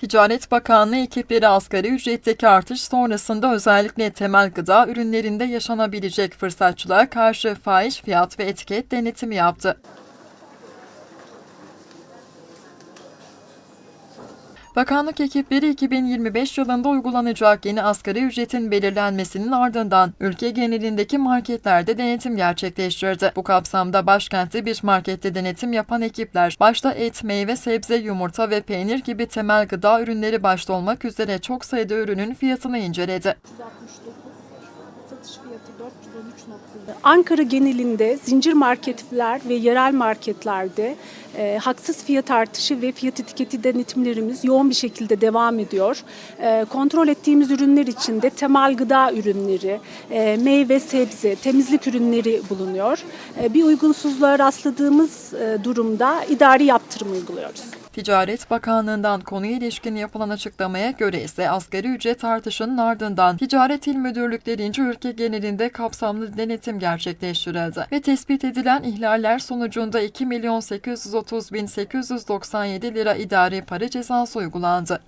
Ticaret Bakanlığı ekipleri asgari ücretteki artış sonrasında özellikle temel gıda ürünlerinde yaşanabilecek fırsatçılığa karşı fahiş fiyat ve etiket denetimi yaptı. Bakanlık ekipleri 2025 yılında uygulanacak yeni asgari ücretin belirlenmesinin ardından ülke genelindeki marketlerde denetim gerçekleştirdi. Bu kapsamda başkentte bir markette denetim yapan ekipler başta et, meyve, sebze, yumurta ve peynir gibi temel gıda ürünleri başta olmak üzere çok sayıda ürünün fiyatını inceledi. 369, satış fiyatı 413.7. Ankara genelinde zincir marketler ve yerel marketlerde e, haksız fiyat artışı ve fiyat etiketi denetimlerimiz yoğun bir şekilde devam ediyor. E, kontrol ettiğimiz ürünler içinde temel gıda ürünleri, e, meyve, sebze, temizlik ürünleri bulunuyor. E, bir uygunsuzluğa rastladığımız e, durumda idari yaptırım uyguluyoruz. Ticaret Bakanlığı'ndan konuya ilişkin yapılan açıklamaya göre ise asgari ücret artışının ardından Ticaret İl Müdürlüklerince ülke genelinde kapsamlı denetim gerçekleştirildi ve tespit edilen ihlaller sonucunda 2 milyon 830 bin 897 lira idari para cezası uygulandı.